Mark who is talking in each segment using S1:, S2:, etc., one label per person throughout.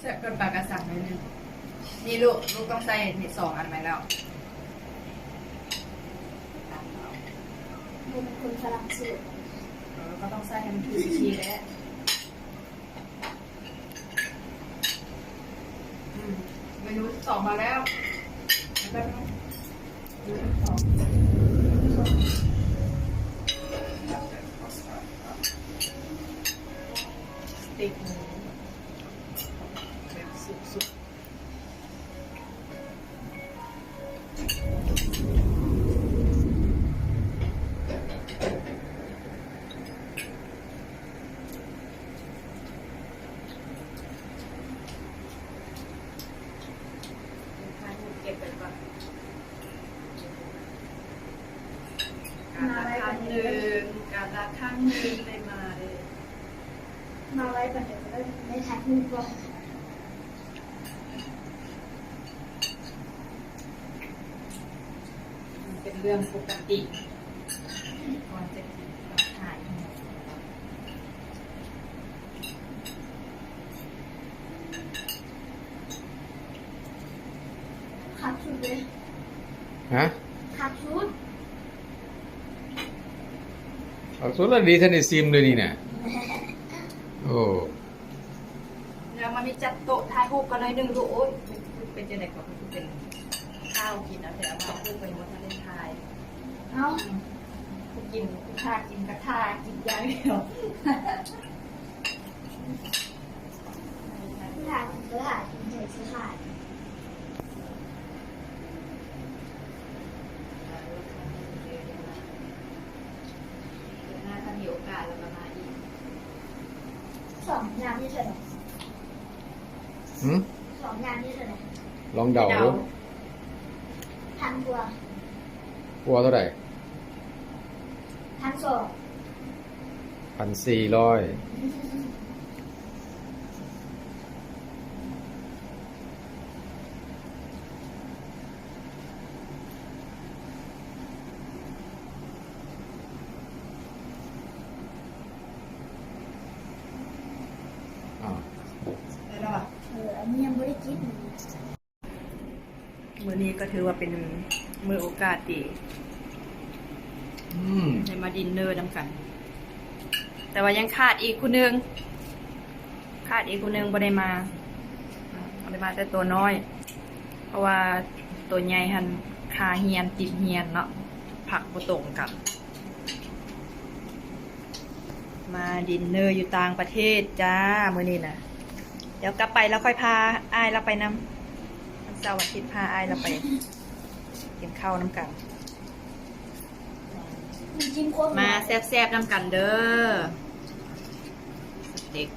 S1: เสร็จเป็นปลากระสังนิดนึงนี่ลูก ลูกต้องใส่เห็ดสองอันไหมแล้ว
S2: มันเป็นคนฝรั่งเศส
S1: เออก็ต้องใส่ให้มันถูกวิธีแหล้วอืมเมนูที่สองมาแล้วแป๊บนึงเมนูที่สองสเต็กหมู การละครั้งหนึ่งได้มาเลย
S2: มาไว้ก่อนเดี๋ยวจะไม่ถ่ายรูปก่อน
S1: มันเป็นเรื่องปกติก่อนจะกินก็ถ่าย
S2: ขาดชุดเลย
S3: ฮะ
S2: ขาดชุด
S3: เอาสุดละดีท่านไอซิมเลยนี่นะโอ้
S1: แล้วมันมีจัดโต๊ะถ่ายรูปกันหน่อยหนึงดูโอ๊ยเป็นจะไหนก่อนเป็นข้าวกินนะแต่เอามาพูดไปหมดทะเลไทย
S2: เอ้า
S1: กูกินกูท่ากินกระท่ากินอย่างเดียว
S2: ถ่ายก็ถ่ายเฉยๆถ่าย
S1: เดี๋ยวห น้าถ้ามีโอกาสเรามาอีก
S2: สองงานที่เท่าไหร่
S3: หืม
S2: สองงานที่เท่าไหร่
S3: ลองเดาดู
S2: พันกว่า
S3: กลัวเท่าไหร่
S2: พันสอง
S3: พันสี่ร้อย อ่า
S1: ได้แล้วอะ
S2: เอออันนี้ ยังไม่ได้คิด
S1: มือนี้ก็ถือว่าเป็นมือโอกาสดี
S3: อืม
S1: ได้มาดินเนอร์นำกัน แต่ว่ายังขาดอีกคนนึง ขาดอีกคนนึงบ่ได้มาบ่ได้มาแต่ตัวน้อย เพราะว่าตัวใหญ่หันคาเฮียนติดเฮียนเนาะผักบ่ตรงกัน มาดินเนอร์อยู่ต่างประเทศจ้า มื้อนี้นะ เดี๋ยวกลับไปแล้วค่อยพาอายเราไปน้ำวันเสาร์อาทิตย์พาอายเราไปกินข้าวน้ำกัน
S2: มีจิ้มโคตร
S1: มาแซ่บๆน้ำกันเด้อสเต็ก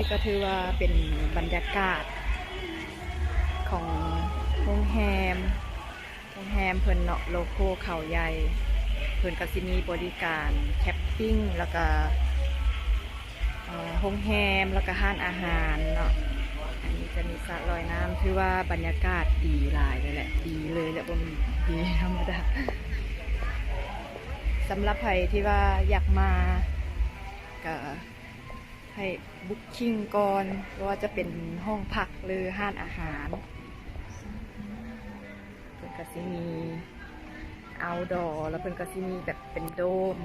S1: นี้ก็ถือว่าเป็นบรรยากาศของโรงแรมโรงแรมเพิ่นเนาะโลโก้เขาใหญ่ เพิ่นก็สิมีบริการแคปปิ้งแล้วก็เอ่อโรงแรมแล้วก็ห้านอาหารเนาะอันนี้จะมีสระลอยน้ำถือว่าบรรยากาศดีหลายเลยแหละ ดีเลยแหละบ่มีดีธรรมดาสำหรับใครที่ว่าอยากมาก็ ให้บุ๊กคิงก่อนว่าจะเป็นห้องพักหรือห้านอาหารเพิ่นก็สิมีเอาดอแล้วเพิ่นก็สิมีแบบเป็นโดม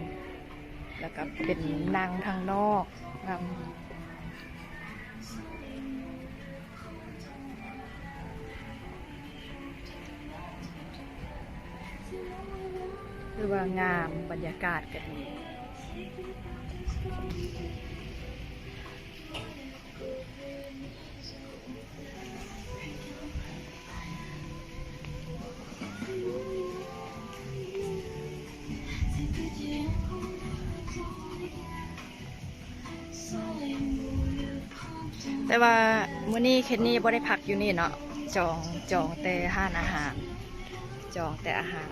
S1: แล้วก็เป็นนางทางนอกนำคือว่างามบรรยากาศก็ดี แต่ว่ามื้อนี้เคนนี่บ่ได้พักอยู่นี่เนาะจองจองแต่ห้านอาหาร จองแต่อาหาร